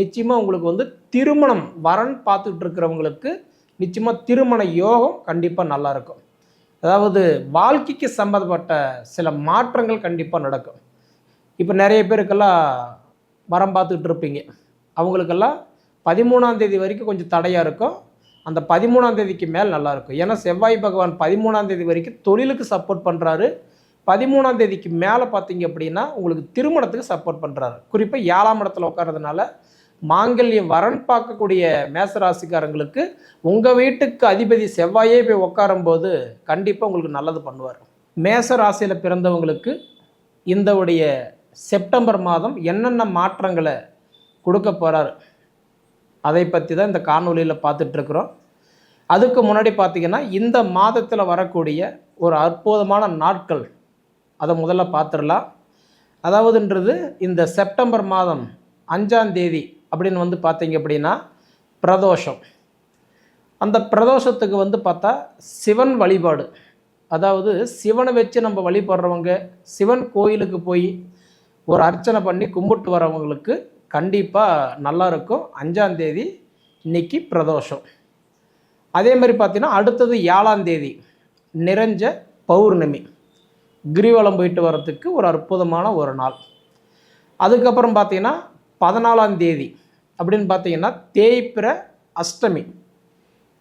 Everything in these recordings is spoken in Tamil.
நிச்சயமாக உங்களுக்கு வந்து திருமணம் வரன் பார்த்துக்கிட்டு இருக்கிறவங்களுக்கு நிச்சயமாக திருமண யோகம் கண்டிப்பாக நல்லாயிருக்கும் அதாவது வாழ்க்கைக்கு சம்மந்தப்பட்ட சில மாற்றங்கள் கண்டிப்பாக நடக்கும். இப்போ நிறைய பேருக்கெல்லாம் மரம் பார்த்துக்கிட்டு இருப்பீங்க அவங்களுக்கெல்லாம் பதிமூணாம் தேதி வரைக்கும் கொஞ்சம் தடையாக இருக்கும். அந்த பதிமூணாம் தேதிக்கு மேல் நல்லாயிருக்கும் ஏன்னா செவ்வாய் பகவான் பதிமூணாம் தேதி வரைக்கும் தொழிலுக்கு சப்போர்ட் பண்ணுறாரு பதிமூணாம் தேதிக்கு மேலே பார்த்தீங்க அப்படின்னா உங்களுக்கு திருமணத்துக்கு சப்போர்ட் பண்ணுறாரு குறிப்பாக ஏழாம் இடத்துல உட்கார்றதுனால மாங்கல்யம் வரன் பார்க்கக்கூடிய மேசராசிக்காரங்களுக்கு உங்கள் வீட்டுக்கு அதிபதி செவ்வாயே போய் உட்காரும்போது கண்டிப்பாக உங்களுக்கு நல்லது பண்ணுவார். மேச ராசியில் பிறந்தவங்களுக்கு இந்த உடைய செப்டம்பர் மாதம் என்னென்ன மாற்றங்களை கொடுக்க போகிறார் அதை பற்றி தான் இந்த காணொலியில் பார்த்துட்ருக்குறோம். அதுக்கு முன்னாடி பார்த்திங்கன்னா இந்த மாதத்தில் வரக்கூடிய ஒரு அற்புதமான நாட்கள் அதை முதல்ல பார்த்துடலாம். அதாவதுன்றது இந்த செப்டம்பர் மாதம் அஞ்சாம் தேதி அப்படின்னு வந்து பார்த்தீங்க அப்படின்னா பிரதோஷம். அந்த பிரதோஷத்துக்கு வந்து பார்த்தா சிவன் வழிபாடு. அதாவது சிவனை வச்சு நம்ம வழிபடுறவங்க சிவன் கோயிலுக்கு போய் ஒரு அர்ச்சனை பண்ணி கும்பிட்டு வரவங்களுக்கு கண்டிப்பாக நல்லா இருக்கும். இன்னைக்கு பிரதோஷம். அதே மாதிரி பார்த்தீங்கன்னா அடுத்தது ஏழாந்தேதி நிறைஞ்ச பௌர்ணமி. கிரிவலம் போயிட்டு வர்றதுக்கு ஒரு அற்புதமான ஒரு நாள். அதுக்கப்புறம் பார்த்தீங்கன்னா பதினாலாம் தேதி அப்படின்னு பார்த்தீங்கன்னா தேய்பிற அஷ்டமி.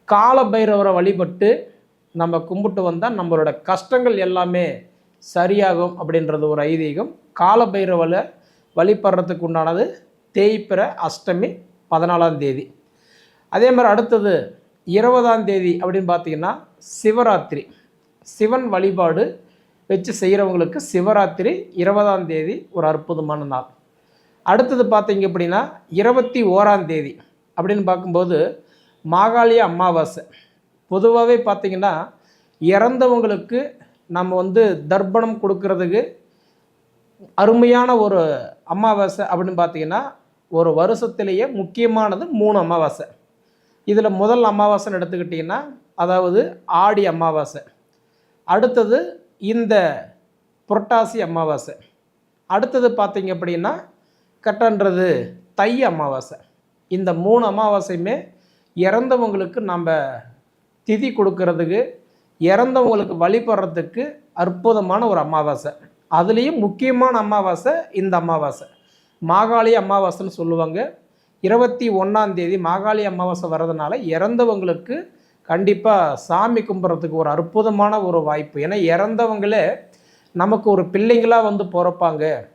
கால பைரவரை வழிபட்டு நம்ம கும்பிட்டு வந்தால் நம்மளோட கஷ்டங்கள் எல்லாமே சரியாகும் அப்படின்றது ஒரு ஐதீகம். கால பைரவரை வழிபடுறதுக்கு உண்டானது தேய்பிற அஷ்டமி பதினாலாம் தேதி. அதே மாதிரி அடுத்தது இருபதாம் தேதி அப்படின்னு பார்த்தீங்கன்னா சிவராத்திரி. சிவன் வழிபாடு வச்சு செய்கிறவங்களுக்கு சிவராத்திரி இருபதாம் தேதி ஒரு அற்புதமான நாள். அடுத்தது பார்த்தீங்க அப்படின்னா இருபத்தி ஓராம் தேதி அப்படின்னு பார்க்கும்போது மாகாளிய அமாவாசை. பொதுவாகவே பார்த்திங்கன்னா இறந்தவங்களுக்கு நம்ம வந்து தர்ப்பணம் கொடுக்கறதுக்கு அருமையான ஒரு அமாவாசை அப்படின்னு பார்த்தீங்கன்னா ஒரு வருஷத்திலேயே முக்கியமானது மூணு அமாவாசை. இதில் முதல் அமாவாசைன்னு எடுத்துக்கிட்டிங்கன்னா அதாவது ஆடி அமாவாசை. அடுத்தது இந்த புரட்டாசி அமாவாசை. அடுத்தது பார்த்தீங்க அப்படின்னா கட்டன்றது தை அமாவாசை. இந்த மூணு அமாவாசையுமே இறந்தவங்களுக்கு நம்ம திதி கொடுக்கறதுக்கு இறந்தவங்களுக்கு வழிபடுறதுக்கு அற்புதமான ஒரு அமாவாசை. அதுலேயும் முக்கியமான அமாவாசை இந்த அமாவாசை. மாகாளி அமாவாசைன்னு சொல்லுவாங்க. இருபத்தி ஒன்றாம் தேதி மாகாளி அமாவாசை வர்றதுனால இறந்தவங்களுக்கு கண்டிப்பாக சாமி கும்பிட்றதுக்கு ஒரு அற்புதமான ஒரு வாய்ப்பு. ஏன்னா இறந்தவங்களே நமக்கு ஒரு பிள்ளைங்களாக வந்து பிறப்பாங்க.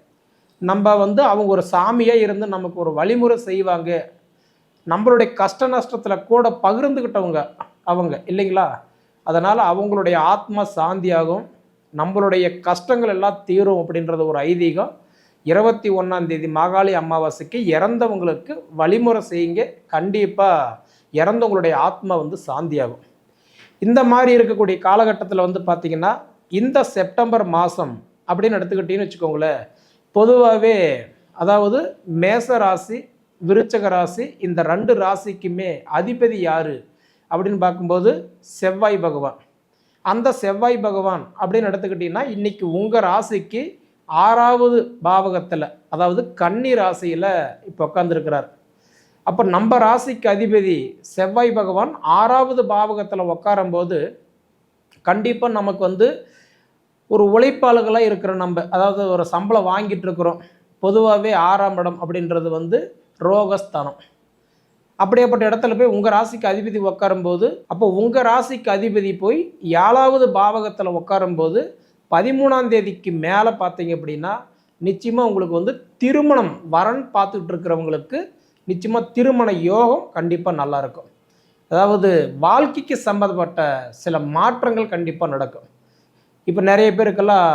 நம்ம வந்து அவங்க ஒரு சாமியாக இருந்து நமக்கு ஒரு வழிமுறை செய்வாங்க. நம்மளுடைய கஷ்ட நஷ்டத்தில் கூட பகிர்ந்துக்கிட்டவங்க அவங்க இல்லைங்களா? அதனால் அவங்களுடைய ஆத்மா சாந்தியாகும். நம்மளுடைய கஷ்டங்கள் எல்லாம் தீரும் அப்படின்றது ஒரு ஐதீகம். இருபத்தி ஒன்றாம் தேதி மாகாளி அமாவாசைக்கு இறந்தவங்களுக்கு வழிமுறை செய்யுங்க. கண்டிப்பாக இறந்தவங்களுடைய ஆத்மா வந்து சாந்தியாகும். இந்த மாதிரி இருக்கக்கூடிய காலகட்டத்தில் வந்து பார்த்திங்கன்னா இந்த செப்டம்பர் மாதம் அப்படின்னு எடுத்துக்கிட்டீங்கன்னு வச்சுக்கோங்களேன். பொதுவாகவே அதாவது மேச ராசி விருச்சக ராசி இந்த ரெண்டு ராசிக்குமே அதிபதி யார்? அப்படின்னு பார்க்கும்போது செவ்வாய் பகவான். அந்த செவ்வாய் பகவான் அப்படின்னு எடுத்துக்கிட்டிங்கன்னா இன்றைக்கி உங்கள் ராசிக்கு ஆறாவது பாவகத்தில் அதாவது கன்னி ராசியில் இப்போ உட்காந்துருக்கிறார் அப்போ நம்ம ராசிக்கு அதிபதி செவ்வாய் பகவான் ஆறாவது பாவகத்தில் உட்காரும்போது கண்டிப்பாக நமக்கு வந்து ஒரு உழைப்பாளர்களாக இருக்கிற நம்ம அதாவது ஒரு சம்பளம் வாங்கிட்டு இருக்கிறோம் பொதுவாகவே ஆறாம் இடம் அப்படின்றது வந்து ரோகஸ்தானம். அப்படியேப்பட்ட இடத்துல போய் உங்கள் ராசிக்கு அதிபதி உட்காரும்போது அப்போ உங்கள் ராசிக்கு அதிபதி போய் ஏழாவது பாவகத்தில் உட்காரும்போது பதிமூணாம் தேதிக்கு மேலே பார்த்தீங்க அப்படின்னா நிச்சயமாக உங்களுக்கு வந்து திருமணம் வரன் பார்த்துட்டு இருக்கிறவங்களுக்கு நிச்சயமாக திருமண யோகம் கண்டிப்பாக நல்லா இருக்கும். அதாவது வாழ்க்கைக்கு சம்மந்தப்பட்ட சில மாற்றங்கள் கண்டிப்பாக நடக்கும். இப்போ நிறைய பேருக்கெல்லாம்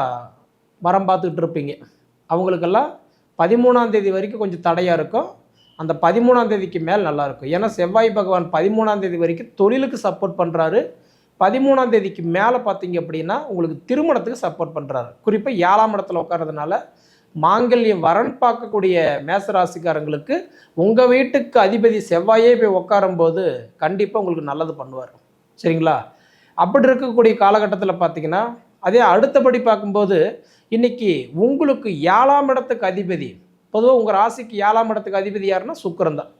மரம் பார்த்துக்கிட்டு இருப்பீங்க. அவங்களுக்கெல்லாம் பதிமூணாம் தேதி வரைக்கும் கொஞ்சம் தடையாக இருக்கும். அந்த பதிமூணாம் தேதிக்கு மேல் நல்லா இருக்கும். ஏன்னா செவ்வாய் பகவான் பதிமூணாம் தேதி வரைக்கும் தொழிலுக்கு சப்போர்ட் பண்ணுறாரு பதிமூணாம் தேதிக்கு மேலே பார்த்தீங்க அப்படின்னா உங்களுக்கு திருமணத்துக்கு சப்போர்ட் பண்ணுறாரு குறிப்பாக ஏழாம் இடத்துல உட்கார்றதுனால மாங்கல்யம் வரன் பார்க்கக்கூடிய மேசராசிக்காரங்களுக்கு உங்கள் வீட்டுக்கு அதிபதி செவ்வாயே போய் உட்காரும்போது கண்டிப்பாக உங்களுக்கு நல்லது பண்ணுவார். சரிங்களா? அப்படி இருக்கக்கூடிய காலகட்டத்தில் பார்த்தீங்கன்னா அதே அடுத்தபடி பார்க்கும்போது இன்னைக்கு உங்களுக்கு ஏழாம் இடத்துக்கு அதிபதி பொதுவாக உங்கள் ராசிக்கு ஏழாம் இடத்துக்கு அதிபதி யாருன்னா சுக்கரன் தான்.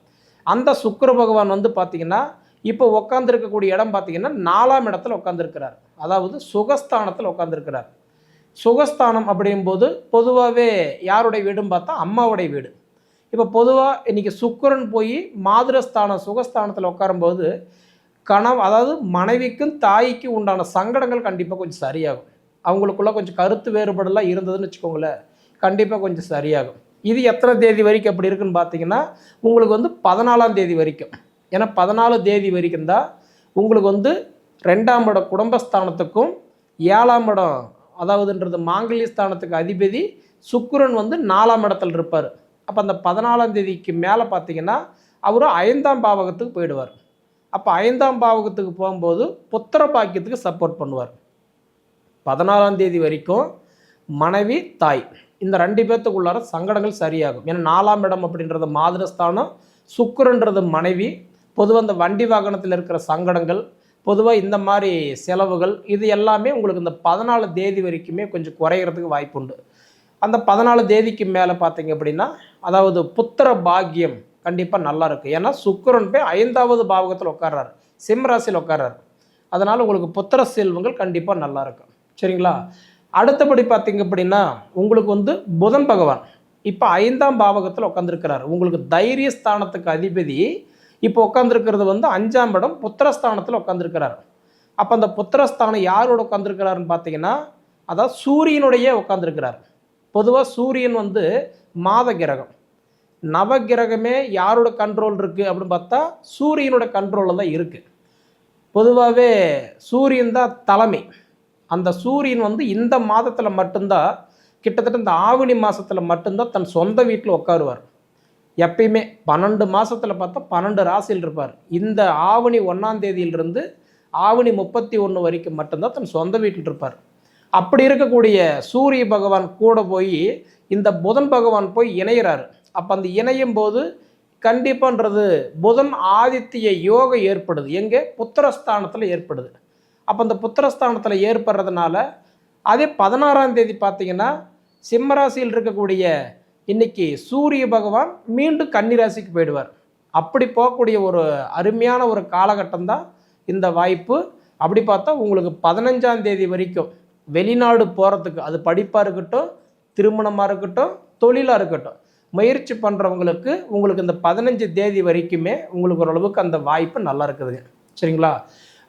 அந்த சுக்கர பகவான் வந்து பார்த்திங்கன்னா இப்போ உட்காந்துருக்கக்கூடிய இடம் பார்த்தீங்கன்னா நாலாம் இடத்துல உட்காந்துருக்கிறார் அதாவது சுகஸ்தானத்தில் உட்காந்துருக்கிறார் சுகஸ்தானம் அப்படிங்கும்போது பொதுவாகவே யாருடைய வீடுன்னு பார்த்தா அம்மாவுடைய வீடு. இப்போ பொதுவாக இன்றைக்கி சுக்கரன் போய் மாதிரஸ்தானம் சுகஸ்தானத்தில் உட்காரும்போது கணவ அதாவது மனைவிக்கும் தாய்க்கும் உண்டான சங்கடங்கள் கண்டிப்பாக கொஞ்சம் சரியாகும். அவங்களுக்குள்ள கொஞ்சம் கருத்து வேறுபாடெல்லாம் இருந்ததுன்னு வச்சுக்கோங்களேன் கண்டிப்பாக கொஞ்சம் சரியாகும். இது எத்தனை தேதி வரைக்கும் அப்படி இருக்குன்னு பார்த்தீங்கன்னா உங்களுக்கு வந்து பதினாலாம் தேதி வரைக்கும். ஏன்னா பதினாலு தேதி வரைக்கும் தான் உங்களுக்கு வந்து ரெண்டாம் இடம் குடும்பஸ்தானத்துக்கும் ஏழாம் இடம் அதாவதுன்றது மாங்கல்ய ஸ்தானத்துக்கு அதிபதி சுக்கிரன் வந்து நாலாம் இடத்துல இருப்பார். அப்போ அந்த பதினாலாம் தேதிக்கு மேலே பார்த்தீங்கன்னா அவர் ஐந்தாம் பாவகத்துக்கு போயிடுவார். அப்போ ஐந்தாம் பாவகத்துக்கு போகும்போது புத்திர பாக்கியத்துக்கு சப்போர்ட் பண்ணுவார். பதினாலாம் தேதி வரைக்கும் மனைவி தாய். இந்த ரெண்டு பேர்த்துக்குள்ளார சங்கடங்கள் சரியாகும். ஏன்னா நாலாம் இடம் அப்படின்றது மாதிரஸ்தானம் சுக்கிரன்றது மனைவி. பொதுவாக இந்த வண்டி வாகனத்தில் இருக்கிற சங்கடங்கள் பொதுவாக இந்த மாதிரி செலவுகள் இது எல்லாமே உங்களுக்கு இந்த பதினாலு தேதி வரைக்குமே கொஞ்சம் குறையிறதுக்கு வாய்ப்புண்டு அந்த பதினாலு தேதிக்கு மேலே பார்த்தீங்க அப்படின்னா அதாவது புத்திர பாக்கியம் கண்டிப்பாக நல்லா இருக்குது ஏன்னா சுக்கரன் போய் ஐந்தாவது பாவகத்தில் உட்கார்றாரு. சிம்ராசியில் உட்கார்றாரு. அதனால் உங்களுக்கு புத்திர செல்வங்கள் கண்டிப்பாக நல்லா இருக்கும் சரிங்களா? அடுத்தபடி பார்த்தீங்க அப்படின்னா உங்களுக்கு வந்து புதன் பகவான் இப்போ ஐந்தாம் பாவகத்தில் உட்காந்துருக்கிறார் உங்களுக்கு தைரிய ஸ்தானத்துக்கு அதிபதி இப்போ உட்காந்துருக்கிறது வந்து அஞ்சாம் இடம் புத்திரஸ்தானத்தில் உட்காந்துருக்கிறார் அப்போ அந்த புத்திரஸ்தானம் யாரோட உட்காந்துருக்கிறாருன்னு பார்த்தீங்கன்னா அதாவது சூரியனுடைய உட்காந்துருக்கிறார் பொதுவாக சூரியன் வந்து மாத கிரகம். நவகிரகமே யாரோட கண்ட்ரோல் இருக்குது அப்படின்னு பார்த்தா சூரியனோட கண்ட்ரோலில் தான் இருக்குது பொதுவாகவே சூரியன் தான் தலைமை. அந்த சூரியன் வந்து இந்த மாதத்தில் மட்டும்தான் கிட்டத்தட்ட இந்த ஆவணி மாதத்தில் மட்டும்தான் தன் சொந்த வீட்டில் உட்காருவார் எப்பயுமே பன்னெண்டு மாதத்தில் பார்த்தா பன்னெண்டு ராசியில் இருப்பார். இந்த ஆவணி ஒன்றாம் தேதியிலிருந்து ஆவணி முப்பத்தி ஒன்று வரைக்கும் மட்டும்தான் தன் சொந்த வீட்டில் இருப்பார். அப்படி இருக்கக்கூடிய சூரிய பகவான் கூட போய் இந்த புதன் பகவான் போய் இணையிறார். அப்போ அந்த இணையும் போது கண்டிப்பான்றது புதன் ஆதித்ய யோகம் ஏற்படுது. எங்கே? புத்திரஸ்தானத்தில் ஏற்படுது. அப்போ அந்த புத்திரஸ்தானத்தில் ஏற்படுறதுனால அதே பதினாறாம் தேதி பார்த்தீங்கன்னா சிம்மராசியில் இருக்கக்கூடிய இன்னைக்கு சூரிய பகவான் மீண்டும் கன்னிராசிக்கு போயிடுவார். அப்படி போகக்கூடிய ஒரு அருமையான ஒரு காலகட்டம் தான் இந்த வாய்ப்பு. அப்படி பார்த்தா உங்களுக்கு பதினஞ்சாம் தேதி வரைக்கும் வெளிநாடு போகிறதுக்கு அது படிப்பாக இருக்கட்டும் திருமணமாக இருக்கட்டும் தொழிலாக இருக்கட்டும் முயற்சி பண்ணுறவங்களுக்கு உங்களுக்கு இந்த பதினஞ்சு தேதி வரைக்குமே உங்களுக்கு ஓரளவுக்கு அந்த வாய்ப்பு நல்லா இருக்குதுங்க. சரிங்களா?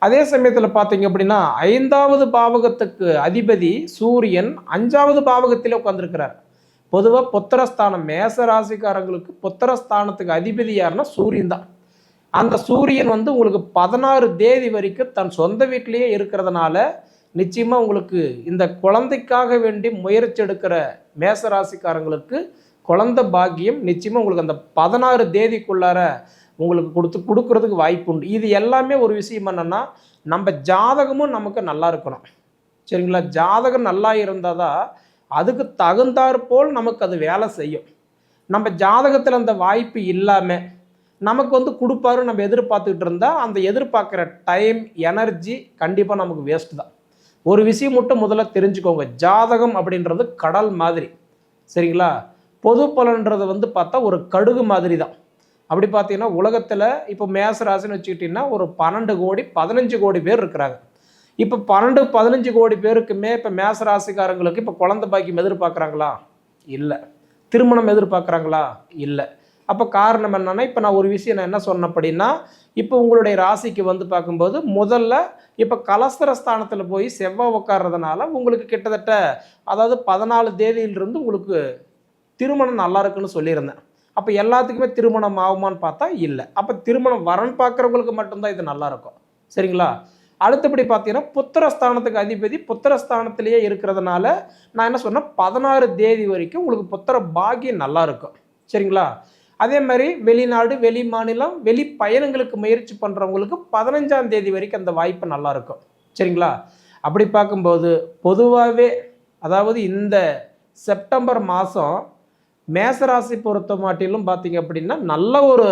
அதே சமயத்தில் பார்த்தீங்க அப்படின்னா ஐந்தாவது பாவகத்துக்கு அதிபதி சூரியன் அஞ்சாவது பாவகத்திலே உட்காந்துருக்கிறார் பொதுவாக புத்திரஸ்தானம் மேச ராசிக்காரங்களுக்கு புத்திரஸ்தானத்துக்கு அதிபதி யாருன்னா சூரியன் தான். அந்த சூரியன் வந்து உங்களுக்கு பதினாறு தேதி வரைக்கும் தன் சொந்த வீட்டிலேயே இருக்கிறதுனால நிச்சயமாக உங்களுக்கு இந்த குழந்தைக்காக வேண்டி முயற்சி எடுக்கிற மேச ராசிக்காரங்களுக்கு குழந்தை பாக்கியம் நிச்சயமாக உங்களுக்கு அந்த பதினாறு தேதிக்குள்ளார உங்களுக்கு கொடுத்து கொடுக்கறதுக்கு வாய்ப்பு உண்டு. இது எல்லாமே ஒரு விஷயம் என்னென்னா நம்ம ஜாதகமும் நமக்கு நல்லா இருக்கணும். சரிங்களா? ஜாதகம் நல்லா இருந்தால் தான் அதுக்கு தகுந்தாற் போல் நமக்கு அது வேலை செய்யும். நம்ம ஜாதகத்தில் அந்த வாய்ப்பு இல்லாமல் நமக்கு வந்து கொடுப்பாரு நம்ம எதிர்பார்த்துக்கிட்டு இருந்தால் அந்த எதிர்பார்க்குற டைம் எனர்ஜி கண்டிப்பாக நமக்கு வேஸ்ட் தான் ஒரு விஷயம் மட்டும் முதல்ல தெரிஞ்சுக்கோங்க. ஜாதகம் அப்படின்றது கடல் மாதிரி. சரிங்களா? பொது பலன்றது வந்து பார்த்தா ஒரு கடுகு மாதிரி தான் அப்படி பார்த்தீங்கன்னா உலகத்தில் இப்போ மேச ராசின்னு வச்சுக்கிட்டிங்கன்னா ஒரு பன்னெண்டு கோடி பதினஞ்சு கோடி பேர் இருக்கிறாங்க. இப்போ பன்னெண்டு பதினஞ்சு கோடி பேருக்குமே இப்போ மேச ராசிக்காரங்களுக்கு இப்போ குழந்தை பாக்கியம் எதிர்பார்க்குறாங்களா? இல்லை. திருமணம் எதிர்பார்க்குறாங்களா? இல்லை. அப்போ காரணம் என்னென்னா இப்போ நான் ஒரு விஷயம் நான் என்ன சொன்னேன் அப்படின்னா இப்போ உங்களுடைய ராசிக்கு வந்து பார்க்கும்போது முதல்ல இப்போ கலஸ்தர ஸ்தானத்தில் போய் செவ்வாய் உட்கார்றதுனால உங்களுக்கு கிட்டத்தட்ட அதாவது பதினாலு தேதியிலிருந்து உங்களுக்கு திருமணம் நல்லா இருக்குன்னு சொல்லியிருந்தேன். அப்போ எல்லாத்துக்குமே திருமணம் ஆகுமான்னு பார்த்தா இல்லை. அப்போ திருமணம் வரன் பார்க்குறவங்களுக்கு மட்டும்தான் இது நல்லா இருக்கும். சரிங்களா? அடுத்தபடி பார்த்தீங்கன்னா புத்திரஸ்தானத்துக்கு அதிபதி புத்திரஸ்தானத்திலேயே இருக்கிறதுனால நான் என்ன சொன்னேன்? பதினாறு தேதி வரைக்கும் உங்களுக்கு புத்திர பாக்கியம் நல்லா இருக்கும். சரிங்களா? அதே மாதிரி வெளிநாடு வெளி மாநிலம் வெளி பயணங்களுக்கு முயற்சி பண்ணுறவங்களுக்கு பதினஞ்சாம் தேதி வரைக்கும் அந்த வாய்ப்பு நல்லா இருக்கும். சரிங்களா? அப்படி பார்க்கும்போது பொதுவாகவே அதாவது இந்த செப்டம்பர் மாதம் மேசராசி பொறுத்த மாட்டிலும் பார்த்தீங்க அப்படின்னா நல்ல ஒரு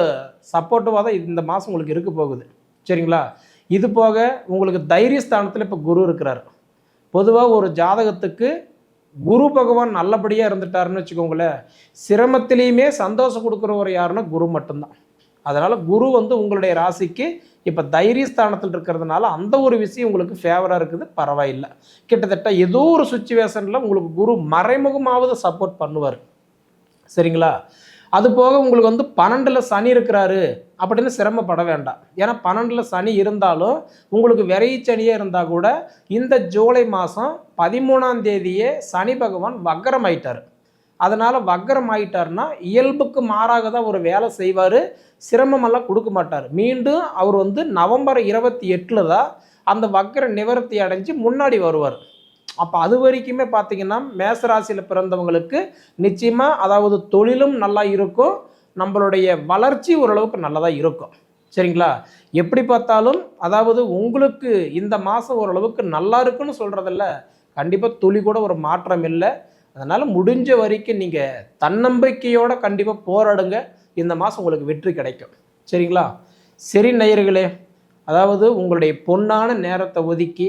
சப்போர்ட்டிவாக தான் இந்த மாதம் உங்களுக்கு இருக்க போகுது. சரிங்களா? இது போக உங்களுக்கு தைரிய ஸ்தானத்தில் இப்போ குரு இருக்கிறார். பொதுவாக ஒரு ஜாதகத்துக்கு குரு பகவான் நல்லபடியாக இருந்துட்டாருன்னு வச்சுக்கோங்களேன் சிரமத்திலையுமே சந்தோஷம் கொடுக்குறவர் யாருன்னா குரு மட்டும்தான். அதனால் குரு வந்து உங்களுடைய ராசிக்கு இப்போ தைரியஸ்தானத்தில் இருக்கிறதுனால அந்த ஒரு விஷயம் உங்களுக்கு ஃபேவராக இருக்குது பரவாயில்லை. கிட்டத்தட்ட ஏதோ ஒரு சுச்சுவேஷனில் உங்களுக்கு குரு மறைமுகமாவது சப்போர்ட் பண்ணுவார். சரிங்களா? அது போக உங்களுக்கு வந்து பன்னெண்டில் சனி இருக்கிறாரு அப்படின்னு சிரமப்பட வேண்டாம். ஏன்னா பன்னெண்டில் சனி இருந்தாலும் உங்களுக்கு விரைய சனியே இருந்தால் கூட இந்த ஜூலை மாதம் பதிமூணாம் தேதியே சனி பகவான் வக்கரம் ஆயிட்டார் அதனால் வக்கரம் ஆயிட்டார்னா இயல்புக்கு மாறாக தான் ஒரு வேலை செய்வார். சிரமமெல்லாம் கொடுக்க மாட்டார். மீண்டும் அவர் வந்து நவம்பர் இருபத்தி எட்டில் தான் அந்த வக்கர நிவர்த்தி அடைஞ்சு முன்னாடி வருவார். அப்போ அது வரைக்குமே பார்த்தீங்கன்னா மேசராசியில் பிறந்தவங்களுக்கு நிச்சயமாக அதாவது தொழிலும் நல்லா இருக்கும் நம்மளுடைய வளர்ச்சி ஓரளவுக்கு நல்லதாக இருக்கும். சரிங்களா? எப்படி பார்த்தாலும் அதாவது உங்களுக்கு இந்த மாதம் ஓரளவுக்கு நல்லா இருக்குன்னு சொல்கிறதில்ல கண்டிப்பாக துளி கூட ஒரு மாற்றம் இல்லை. அதனால் முடிஞ்ச வரைக்கும் நீங்கள் தன்னம்பிக்கையோட கண்டிப்பாக போராடுங்க. இந்த மாதம் உங்களுக்கு வெற்றி கிடைக்கும். சரிங்களா? சரி நேயர்களே அதாவது உங்களுடைய பொன்னான நேரத்தை ஒதுக்கி